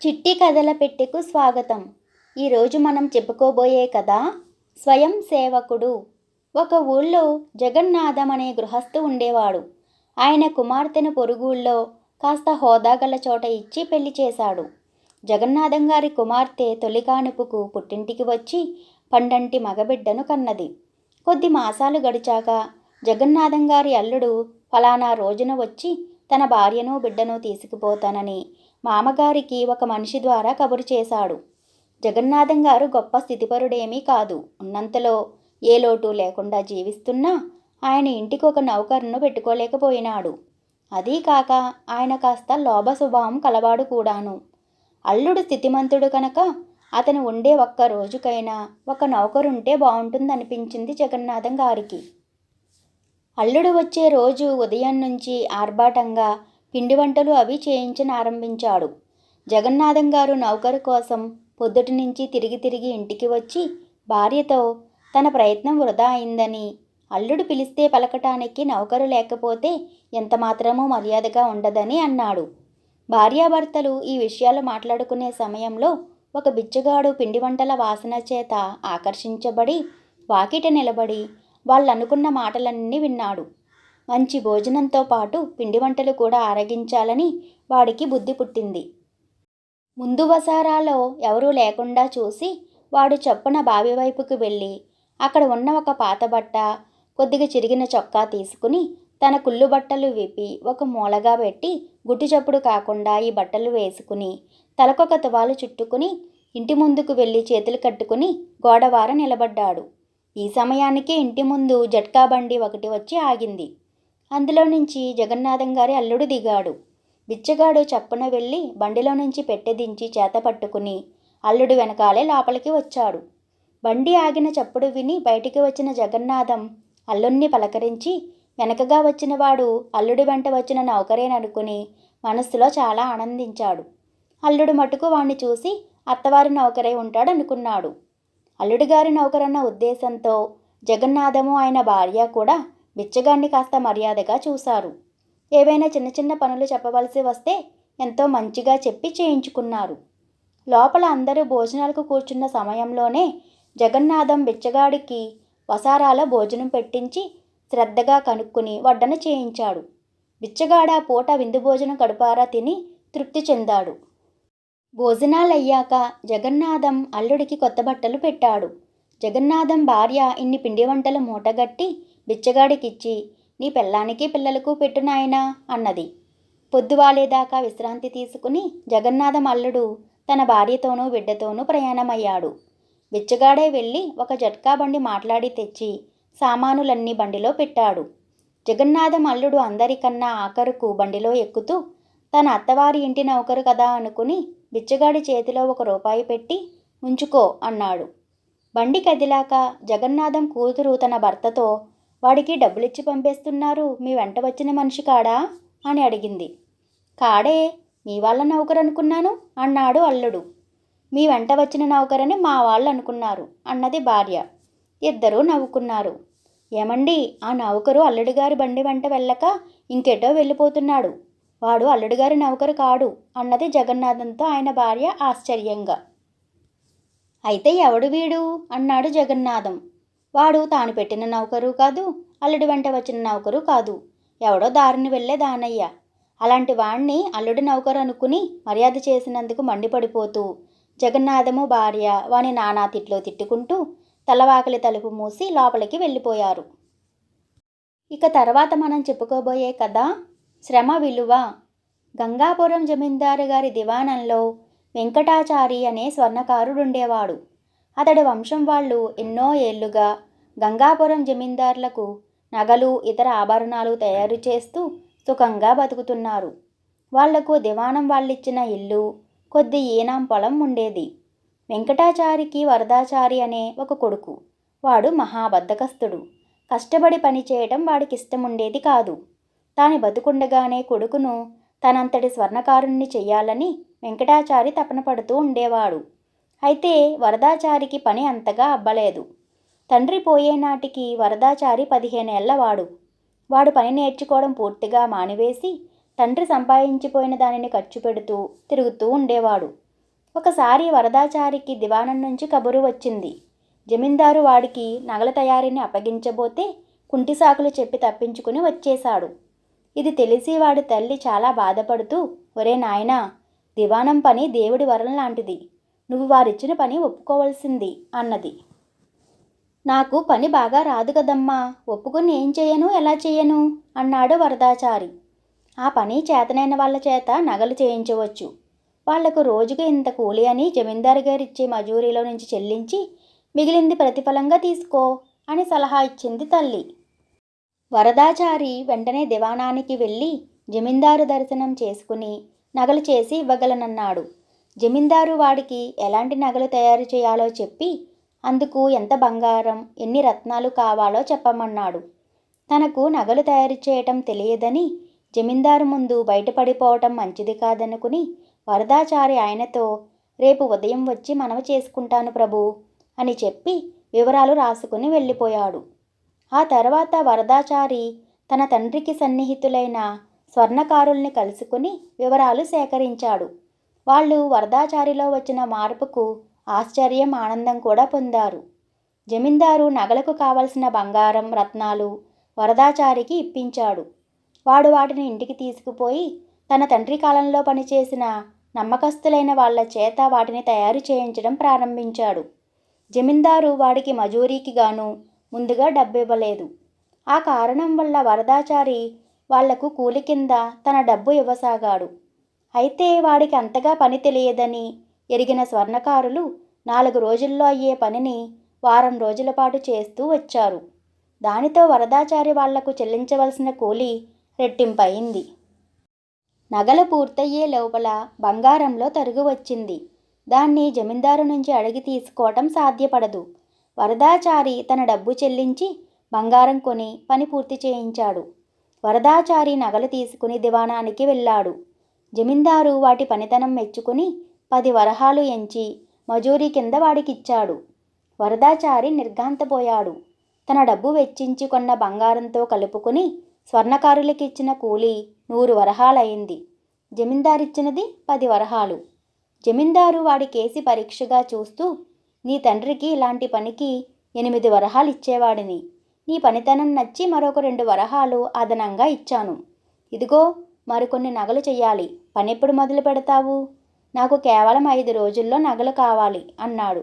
చిట్టి కథల పెట్టెకు స్వాగతం. ఈరోజు మనం చెప్పుకోబోయే కథ స్వయం సేవకుడు. ఒక ఊళ్ళో జగన్నాథం అనే గృహస్థు ఉండేవాడు. ఆయన కుమార్తెను పొరుగుళ్ళో కాస్త హోదా గల చోట ఇచ్చి పెళ్ళి చేశాడు. జగన్నాథం గారి కుమార్తె తొలి కానుపుకు పుట్టింటికి వచ్చి పండంటి మగబిడ్డను కన్నది. కొద్ది మాసాలు గడిచాక జగన్నాథం గారి అల్లుడు ఫలానా రోజున వచ్చి తన భార్యను బిడ్డను తీసుకుపోతానని మామగారికి ఒక మనిషి ద్వారా కబురు చేశాడు. జగన్నాథం గారు గొప్ప స్థితిపరుడేమీ కాదు. ఉన్నంతలో ఏ లోటు లేకుండా జీవిస్తున్నా ఆయన ఇంటికి ఒక నౌకరును పెట్టుకోలేకపోయినాడు. అదీ కాక ఆయన కాస్త లోభ స్వభావం కలవాడు కూడాను. అల్లుడు స్థితిమంతుడు కనుక అతను ఉండే ఒక్క రోజుకైనా ఒక నౌకరుంటే బాగుంటుందనిపించింది జగన్నాథం గారికి. అల్లుడు వచ్చే రోజు ఉదయం నుంచి ఆర్భాటంగా పిండి వంటలు అవి చేయించని ఆరంభించాడు జగన్నాథం గారు నౌకరు కోసం పొద్దుటి నుంచి తిరిగి తిరిగి ఇంటికి వచ్చి భార్యతో తన ప్రయత్నం వృధా అయిందని అల్లుడు పిలిస్తే పలకటానికి నౌకరు లేకపోతే ఎంతమాత్రమూ మర్యాదగా ఉండదని అన్నాడు. భార్యాభర్తలు ఈ విషయాలు మాట్లాడుకునే సమయంలో ఒక బిచ్చగాడు పిండి వంటల వాసన చేత ఆకర్షించబడి వాకిట నిలబడి వాళ్ళనుకున్న మాటలన్నీ విన్నాడు. మంచి భోజనంతో పాటు పిండి వంటలు కూడా ఆరగించాలని వాడికి బుద్ధి పుట్టింది. ముందు వసారాలో ఎవరూ లేకుండా చూసి వాడు చొప్పున బావి వైపుకు వెళ్ళి అక్కడ ఉన్న ఒక పాత బట్ట కొద్దిగా చిరిగిన చొక్కా తీసుకుని తన కుళ్ళు బట్టలు విప్పి ఒక మూలగా పెట్టి గుట్టు చప్పుడు కాకుండా ఈ బట్టలు వేసుకుని తలకొక తువాలు చుట్టుకుని ఇంటి ముందుకు వెళ్ళి చేతులు కట్టుకుని గోడవార నిలబడ్డాడు. ఈ సమయానికే ఇంటి ముందు జట్కా బండి ఒకటి వచ్చి ఆగింది. అందులో నుంచి జగన్నాథం గారి అల్లుడు దిగాడు. బిచ్చగాడు చప్పున వెళ్ళి బండిలో నుంచి పెట్టె దించి చేత పట్టుకుని అల్లుడు వెనకాలే లోపలికి వచ్చాడు. బండి ఆగిన చప్పుడు విని బయటికి వచ్చిన జగన్నాథం అల్లుణ్ణి పలకరించి వెనకగా వచ్చిన వాడు అల్లుడి వెంట వచ్చిన నౌకరేననుకుని మనస్సులో చాలా ఆనందించాడు. అల్లుడు మటుకు వాణ్ణి చూసి అత్తవారి నౌకరై ఉంటాడనుకున్నాడు. అల్లుడిగారి నౌకరన్న ఉద్దేశంతో జగన్నాథము ఆయన భార్య కూడా బిచ్చగాన్ని కాస్త మర్యాదగా చూశారు. ఏవైనా చిన్న చిన్న పనులు చెప్పవలసి వస్తే ఎంతో మంచిగా చెప్పి చేయించుకున్నారు. లోపల అందరూ భోజనాలకు కూర్చున్న సమయంలోనే జగన్నాథం బిచ్చగాడికి వసారాల భోజనం పెట్టించి శ్రద్ధగా కనుక్కుని వడ్డన చేయించాడు. బిచ్చగాడ పూట విందు భోజనం కడుపారా తిని తృప్తి చెందాడు. భోజనాలయ్యాక జగన్నాథం అల్లుడికి కొత్త బట్టలు పెట్టాడు. జగన్నాథం భార్య ఇన్ని పిండి వంటలు మూటగట్టి బిచ్చగాడికిచ్చి నీ పిల్లానికి పిల్లలకు పెట్టు నాయనా అన్నది. పొద్దువాలేదాకా విశ్రాంతి తీసుకుని జగన్నాథం అల్లుడు తన భార్యతోనూ బిడ్డతోనూ ప్రయాణమయ్యాడు. బిచ్చగాడే వెళ్ళి ఒక జట్కా బండి మాట్లాడి తెచ్చి సామానులన్నీ బండిలో పెట్టాడు. జగన్నాథం అల్లుడు అందరికన్నా ఆఖరుకు బండిలో ఎక్కుతూ తన అత్తవారి ఇంటి నౌకరు కదా అనుకుని బిచ్చగాడి చేతిలో ఒక రూపాయి పెట్టి ఉంచుకో అన్నాడు. బండి కదిలాక జగన్నాథం కూతురు తన భర్తతో వాడికి డబ్బులిచ్చి పంపేస్తున్నారు మీ వెంట వచ్చిన మనిషి కాడా? అని అడిగింది. కాడే మీ వాళ్ళ నౌకరు అనుకున్నాను అన్నాడు అల్లుడు. మీ వెంట వచ్చిన నౌకరని మా వాళ్ళు అనుకున్నారు అన్నది భార్య. ఇద్దరూ నవ్వుకున్నారు. ఏమండి ఆ నౌకరు అల్లుడు గారి బండి వెంట వెళ్ళక ఇంకెటో వెళ్ళిపోతున్నాడు. వాడు అల్లుడిగారి నౌకరు కాడు అన్నది జగన్నాథంతో ఆయన భార్య ఆశ్చర్యంగా. అయితే ఎవడు వీడు? అన్నాడు జగన్నాథం. వాడు తాను పెట్టిన నౌకరు కాదు అల్లుడి వెంట వచ్చిన నౌకరు కాదు. ఎవడో దారిని వెళ్ళే దానయ్య. అలాంటి వాణ్ణి అల్లుడి నౌకరు అనుకుని మర్యాద చేసినందుకు మండిపడిపోతూ జగన్నాథము భార్య వాని నానా తిట్లో తిట్టుకుంటూ తలవాకలి తలుపు మూసి లోపలికి వెళ్ళిపోయారు. ఇక తర్వాత మనం చెప్పుకోబోయే కథ శ్రమ విలువ. గంగాపురం జమీందారు గారి దివాణంలో వెంకటాచారి అనే స్వర్ణకారుడుండేవాడు. అతడి వంశం వాళ్ళు ఎన్నో ఏళ్ళుగా గంగాపురం జమీందారులకు నగలు ఇతర ఆభరణాలు తయారు చేస్తూ సుఖంగా బతుకుతున్నారు. వాళ్ళకు దివాణం వాళ్ళిచ్చిన ఇల్లు కొద్ది ఈనాం పొలం ఉండేది. వెంకటాచారికి వరదాచారి అనే ఒక కొడుకు. వాడు మహాబద్ధకస్తుడు. కష్టపడి పని చేయటం వాడికి ఇష్టం ఉండేది కాదు. తాను బతుకుండగానే కొడుకును తనంతటి స్వర్ణకారుణ్ణి చెయ్యాలని వెంకటాచారి తపన పడుతూ ఉండేవాడు. అయితే వరదాచారికి పని అంతగా అబ్బలేదు. తండ్రి పోయేనాటికి వరదాచారి పదిహేనేళ్ళవాడు వాడు పని నేర్చుకోవడం పూర్తిగా మానివేసి తండ్రి సంపాదించిపోయిన దానిని ఖర్చు పెడుతూ తిరుగుతూ ఉండేవాడు. ఒకసారి వరదాచారికి దివాణం నుంచి కబురు వచ్చింది. జమీందారు వాడికి నగల తయారీని అప్పగించబోతే కుంటి సాకులు చెప్పి తప్పించుకుని వచ్చేశాడు. ఇది తెలిసి వాడి తల్లి చాలా బాధపడుతూ ఒరే నాయనా దివాణం పని దేవుడి వరం లాంటిది. నువ్వు వారిచ్చిన పని ఒప్పుకోవలసింది అన్నది. నాకు పని బాగా రాదు కదమ్మా ఒప్పుకుని ఏం చేయను ఎలా చేయను? అన్నాడు వరదాచారి. ఆ పని చేతనైన వాళ్ళ చేత నగలు చేయించవచ్చు. వాళ్ళకు రోజుకు ఇంత కూలి అని జమీందారు గారు ఇచ్చే మజూరీలో నుంచి చెల్లించి మిగిలింది ప్రతిఫలంగా తీసుకో అని సలహా ఇచ్చింది తల్లి. వరదాచారి వెంటనే దివాణానికి వెళ్ళి జమీందారు దర్శనం చేసుకుని నగలు చేసి ఇవ్వగలనన్నాడు. జమీందారు వాడికి ఎలాంటి నగలు తయారు చేయాలో చెప్పి అందుకు ఎంత బంగారం ఎన్ని రత్నాలు కావాలో చెప్పమన్నాడు. తనకు నగలు తయారు చేయటం తెలియదని జమీందారు ముందు బయటపడిపోవటం మంచిది కాదనుకుని వరదాచారి ఆయనతో రేపు ఉదయం వచ్చి మనవ చేసుకుంటాను ప్రభు అని చెప్పి వివరాలు రాసుకుని వెళ్ళిపోయాడు. ఆ తర్వాత వరదాచారి తన తండ్రికి సన్నిహితులైన స్వర్ణకారుల్ని కలుసుకుని వివరాలు సేకరించాడు. వాళ్ళు వరదాచారిలో వచ్చిన మార్పుకు ఆశ్చర్యం ఆనందం కూడా పొందారు. జమీందారు నగలకు కావలసిన బంగారం రత్నాలు వరదాచారికి ఇప్పించాడు. వాడు వాటిని ఇంటికి తీసుకుపోయి తన తండ్రి కాలంలో పనిచేసిన నమ్మకస్తులైన వాళ్ళ చేత వాటిని తయారు చేయించడం ప్రారంభించాడు. జమీందారు వాడికి మజూరీకి గాను ముందుగా డబ్బివ్వలేదు. ఆ కారణం వల్ల వరదాచారి వాళ్ళకు కూలి కింద తన డబ్బు ఇవ్వసాగాడు. అయితే వాడికి అంతగా పని తెలియదని ఎరిగిన స్వర్ణకారులు నాలుగు రోజుల్లో అయ్యే పనిని వారం రోజుల పాటు చేస్తూ వచ్చారు. దానితో వరదాచారి వాళ్ళకు చెల్లించవలసిన కూలి రెట్టింపయింది. నగలు పూర్తయ్యే లోపల బంగారంలో తరుగు వచ్చింది. దాన్ని జమీందారు నుంచి అడిగి తీసుకోవటం సాధ్యపడదు. వరదాచారి తన డబ్బు చెల్లించి బంగారం కొని పని పూర్తి చేయించాడు. వరదాచారి నగలు తీసుకుని దివాణానికి వెళ్ళాడు. జమీందారు వాటి పనితనం మెచ్చుకుని పది వరహాలు ఎంచి మజూరీ కింద వాడికిచ్చాడు. వరదాచారి నిర్ఘాంతపోయాడు. తన డబ్బు వెచ్చించి కొన్న బంగారంతో కలుపుకుని స్వర్ణకారులకిచ్చిన కూలి నూరు వరహాలయింది. జమీందారిచ్చినది పది వరహాలు. జమీందారు వాడి కేసి పరీక్షగా చూస్తూ నీ తండ్రికి ఇలాంటి పనికి ఎనిమిది వరహాలు ఇచ్చేవాడిని నీ పనితనం నచ్చి మరొక రెండు వరహాలు అదనంగా ఇచ్చాను. ఇదిగో మరికొన్ని నగలు చెయ్యాలి. పని ఎప్పుడు మొదలు పెడతావు? నాకు కేవలం ఐదు రోజుల్లో నగలు కావాలి అన్నాడు.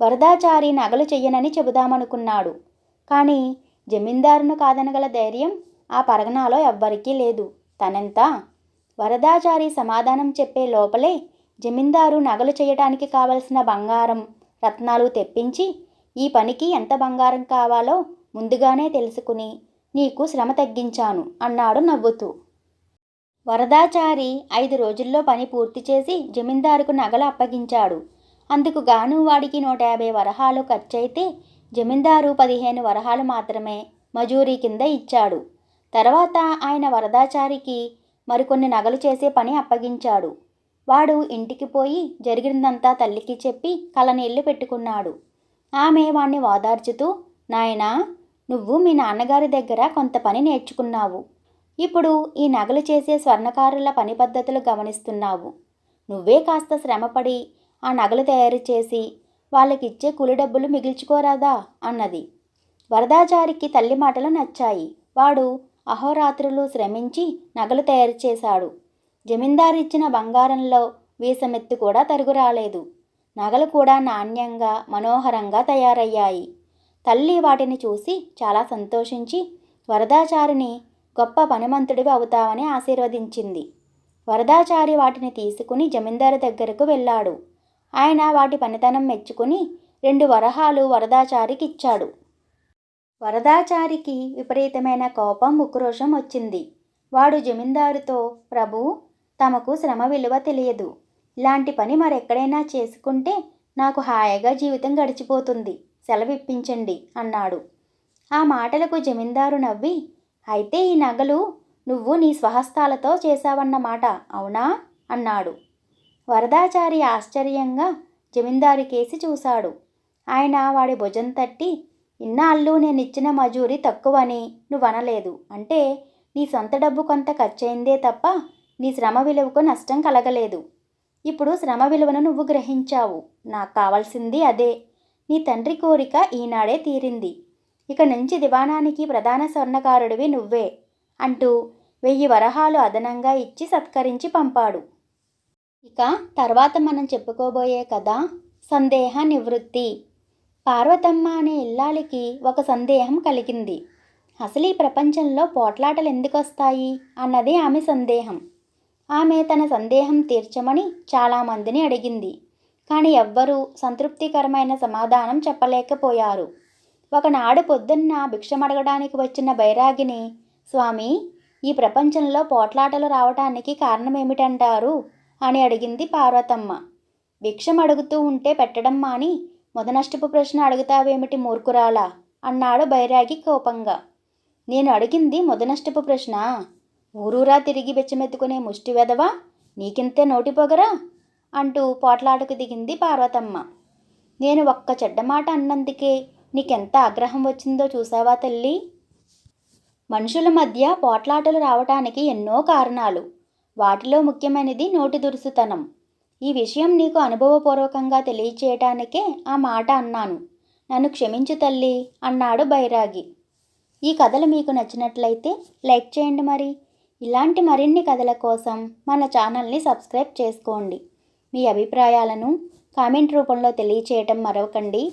వరదాచారి నగలు చెయ్యనని చెబుదామనుకున్నాడు. కానీ జమీందారును కాదనగల ధైర్యం ఆ పరగణాలో ఎవ్వరికీ లేదు. తనెంత? వరదాచారి సమాధానం చెప్పే లోపలే జమీందారు నగలు చేయటానికి కావలసిన బంగారం రత్నాలు తెప్పించి ఈ పనికి ఎంత బంగారం కావాలో ముందుగానే తెలుసుకుని నీకు శ్రమ తగ్గించాను అన్నాడు నవ్వుతూ. వరదాచారి ఐదు రోజుల్లో పని పూర్తి చేసి జమీందారుకు నగలు అప్పగించాడు. అందుకు గాను వాడికి నూట యాభై వరహాలు ఖర్చయితే జమీందారు పదిహేను వరహాలు మాత్రమే మజూరీ కింద ఇచ్చాడు. తర్వాత ఆయన వరదాచారికి మరికొన్ని నగలు చేసే పని అప్పగించాడు. వాడు ఇంటికి పోయి జరిగినదంతా తల్లికి చెప్పి కలనీళ్ళు పెట్టుకున్నాడు. ఆమె వాణ్ణి ఓదార్చుతూ నాయనా నువ్వు మీ నాన్నగారి దగ్గర కొంత పని నేర్చుకున్నావు. ఇప్పుడు ఈ నగలు చేసే స్వర్ణకారుల పని పద్ధతులు గమనిస్తున్నావు. నువ్వే కాస్త శ్రమపడి ఆ నగలు తయారు చేసి వాళ్ళకిచ్చే కూలి డబ్బులు మిగిల్చుకోరాదా? అన్నది. వరదాచారికి తల్లి మాటలు నచ్చాయి. వాడు అహోరాత్రులు శ్రమించి నగలు తయారు చేశాడు. జమీందారిచ్చిన బంగారంలో వీసమెత్తు కూడా తరుగు రాలేదు. నగలు కూడా నాణ్యంగా మనోహరంగా తయారయ్యాయి. తల్లి వాటిని చూసి చాలా సంతోషించి వరదాచారిని గొప్ప పనిమంతుడివి అవుతావని ఆశీర్వదించింది. వరదాచారి వాటిని తీసుకుని జమీందారు దగ్గరకు వెళ్ళాడు. ఆయన వాటి పనితనం మెచ్చుకుని రెండు వరహాలు వరదాచారికి ఇచ్చాడు వరదాచారికి విపరీతమైన కోపం ఉక్రోషం వచ్చింది. వాడు జమీందారుతో ప్రభు తమకు శ్రమ విలువ తెలియదు. ఇలాంటి పని మరెక్కడైనా చేసుకుంటే నాకు హాయిగా జీవితం గడిచిపోతుంది. సెలవిప్పించండి అన్నాడు. ఆ మాటలకు జమీందారు నవ్వి అయితే ఈ నగలు నువ్వు నీ స్వహస్తాలతో చేశావన్నమాట అవునా? అన్నాడు. వరదాచారి ఆశ్చర్యంగా జమీందారు కేసి చూశాడు. ఆయన వాడి భుజం తట్టి ఇన్నాళ్ళు నేను ఇచ్చిన మజూరి తక్కువని నువ్వనలేదు. అంటే నీ సొంత డబ్బు కొంత ఖర్చయిందే తప్ప నీ శ్రమ విలువకు నష్టం కలగలేదు. ఇప్పుడు శ్రమ విలువను నువ్వు గ్రహించావు. నాకు కావాల్సింది అదే. నీ తండ్రి కోరిక ఈనాడే తీరింది. ఇక నుంచి దివాణానికి ప్రధాన స్వర్ణకారుడివి నువ్వే అంటూ వెయ్యి వరహాలు అదనంగా ఇచ్చి సత్కరించి పంపాడు. ఇక తర్వాత మనం చెప్పుకోబోయే కథ సందేహ నివృత్తి. పార్వతమ్మ అనే ఇల్లాలికి ఒక సందేహం కలిగింది. అసలు ఈ ప్రపంచంలో పోట్లాటలు ఎందుకు వస్తాయి అన్నది ఆమె సందేహం. ఆమె తన సందేహం తీర్చమని చాలామందిని అడిగింది. కానీ ఎవ్వరూ సంతృప్తికరమైన సమాధానం చెప్పలేకపోయారు. ఒకనాడు పొద్దున్న భిక్షమడగడానికి వచ్చిన బైరాగిని స్వామి ఈ ప్రపంచంలో పోట్లాటలు రావటానికి కారణమేమిటంటారు? అని అడిగింది పార్వతమ్మ. భిక్షం అడుగుతూ ఉంటే పెట్టడం మాని మొదనష్టపు ప్రశ్న అడుగుతావేమిటి మూర్ఖురాలా? అన్నాడు బైరాగి కోపంగా. నేను అడిగింది మొదనష్టపు ప్రశ్న. ఊరూరా తిరిగి బెచ్చమెత్తుకునే ముష్టి వెదవా నీకింతే నోటి పొగరా? అంటూ పోట్లాటకు దిగింది పార్వతమ్మ. నేను ఒక్క చెడ్డ మాట అన్నందుకే నీకెంత ఆగ్రహం వచ్చిందో చూసావా తల్లి? మనుషుల మధ్య పోట్లాటలు రావటానికి ఎన్నో కారణాలు. వాటిలో ముఖ్యమైనది నోటి దురుసుతనం. ఈ విషయం నీకు అనుభవపూర్వకంగా తెలియచేయటానికే ఆ మాట అన్నాను. నన్ను క్షమించు తల్లి అన్నాడు బైరాగి. ఈ కథలు మీకు నచ్చినట్లయితే లైక్ చేయండి మరి. ఇలాంటి మరిన్ని కథల కోసం మన ఛానల్ని సబ్స్క్రైబ్ చేసుకోండి. మీ అభిప్రాయాలను కామెంట్ రూపంలో తెలియచేయటం మరవకండి.